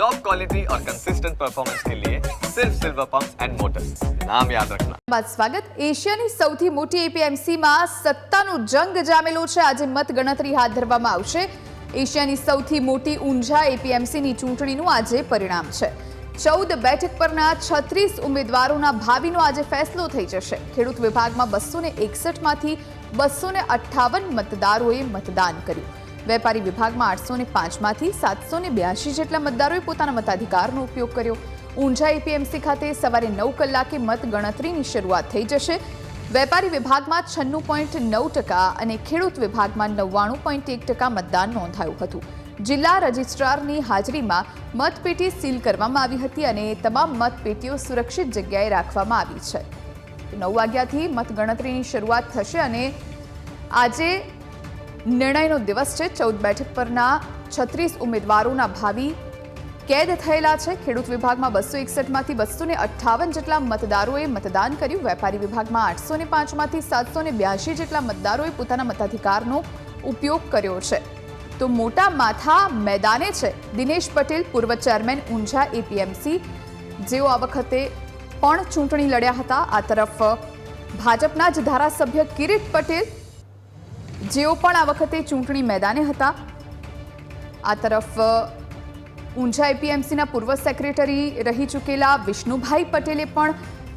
Top quality और consistent performance के लिए सिर्फ सिल्वर पंप एंड मोटर्स नाम याद रखना બાદ સ્વાગત એશિયાની સૌથી મોટી એપીએમસીમાં સત્તાનો જંગ જામેલો છે આજે મતગણતરી હાથ ધરવામાં આવશે એશિયાની સૌથી મોટી ઊંઝા એપીએમસીની ચૂંટણીનું આજે પરિણામ છે ચૌદ બેઠક પરના છત્રીસ ઉમેદવારોના ભાવિનો આજે ફેસલો થઈ જશે ખેડૂત વિભાગમાં બસો ને એકસઠમાંથી બસો ને અઠ્ઠાવન મતદારોએ મતદાન કર્યું વેપારી વિભાગમાં આઠસો ને પાંચમાંથી સાતસો ને બ્યાસી જેટલા મતદારોએ પોતાના મતાધિકારનો ઉપયોગ કર્યો. ઊંઝા એપીએમસી ખાતે સવારે નવ કલાકે મતગણતરીની શરૂઆત થઈ જશે. વેપારી વિભાગમાં છન્નું પોઈન્ટ નવ ટકા અને ખેડૂત વિભાગમાં નવ્વાણું પોઈન્ટ એક ટકા મતદાન નોંધાયું હતું. જિલ્લા રજિસ્ટ્રારની હાજરીમાં મતપેટી સીલ કરવામાં આવી હતી અને તમામ મતપેટીઓ સુરક્ષિત જગ્યાએ રાખવામાં આવી છે. નવ વાગ્યાથી મતગણતરીની શરૂઆત થશે અને આજે નિર્ણયનો દિવસ છે. ચૌદ બેઠક પરના છત્રીસ ઉમેદવારોના ભાવિ કેદ થયેલા છે. ખેડૂત વિભાગમાં બસો એકસઠમાંથી બસો ને અઠ્ઠાવન જેટલા મતદારોએ મતદાન કર્યું. વેપારી વિભાગમાં આઠસો ને પાંચમાંથી સાતસો ને બ્યાસી જેટલા મતદારોએ પોતાના મતાધિકારનો ઉપયોગ કર્યો છે. તો મોટા માથા મેદાને છે. દિનેશ પટેલ, પૂર્વ ચેરમેન ઊંઝા એપીએમસી, જેઓ આ વખતે પણ ચૂંટણી લડ્યા હતા. આ તરફ ભાજપના જ ધારાસભ્ય કિરીટ પટેલ જેઓ પણ આ વખતે ચૂંટણી મેદાને હતા, આ તરફ ઊંઝા એપીએમસીના પૂર્વ સેક્રેટરી રહી ચૂકેલા વિષ્ણુભાઈ પટેલે પણ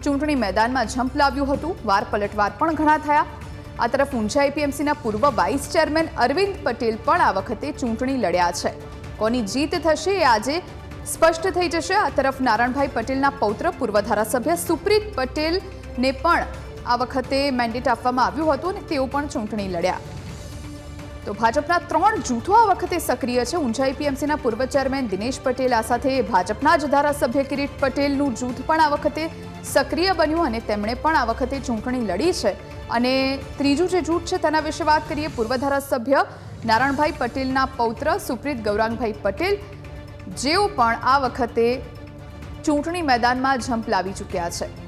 ચૂંટણી મેદાનમાં જંપ લાવ્યું હતું. વાર પલટવાર પણ ઘણા થયા. આ તરફ ઊંઝા એપીએમસીના પૂર્વ વાઇસ ચેરમેન અરવિંદ પટેલ પણ આ વખતે ચૂંટણી લડ્યા છે. કોની જીત થશે એ આજે સ્પષ્ટ થઈ જશે. આ તરફ નારાયણભાઈ પટેલના પૌત્ર પૂર્વ ધારાસભ્ય સુપ્રીત પટેલને પણ આ વખતે મેન્ડેટ આપવામાં આવ્યું હતું અને તેઓ પણ ચૂંટણી લડ્યા. તો ભાજપના ત્રણ જૂથો આ વખતે સક્રિય છે. ઊંઝા એપીએમસીના પૂર્વ ચેરમેન દિનેશ પટેલ, આ સાથે ભાજપના જ ધારાસભ્ય કિરીટ પટેલનું જૂથ પણ આ વખતે સક્રિય બન્યું અને તેમણે પણ આ વખતે ચૂંટણી લડી છે. અને ત્રીજું જે જૂથ છે તેના વિશે વાત કરીએ, પૂર્વ ધારાસભ્ય નારાયણભાઈ પટેલના પૌત્ર સુપ્રીત ગૌરાંગભાઈ પટેલ, જેઓ પણ આ વખતે ચૂંટણી મેદાનમાં ઝંપલાવી ચૂક્યા છે.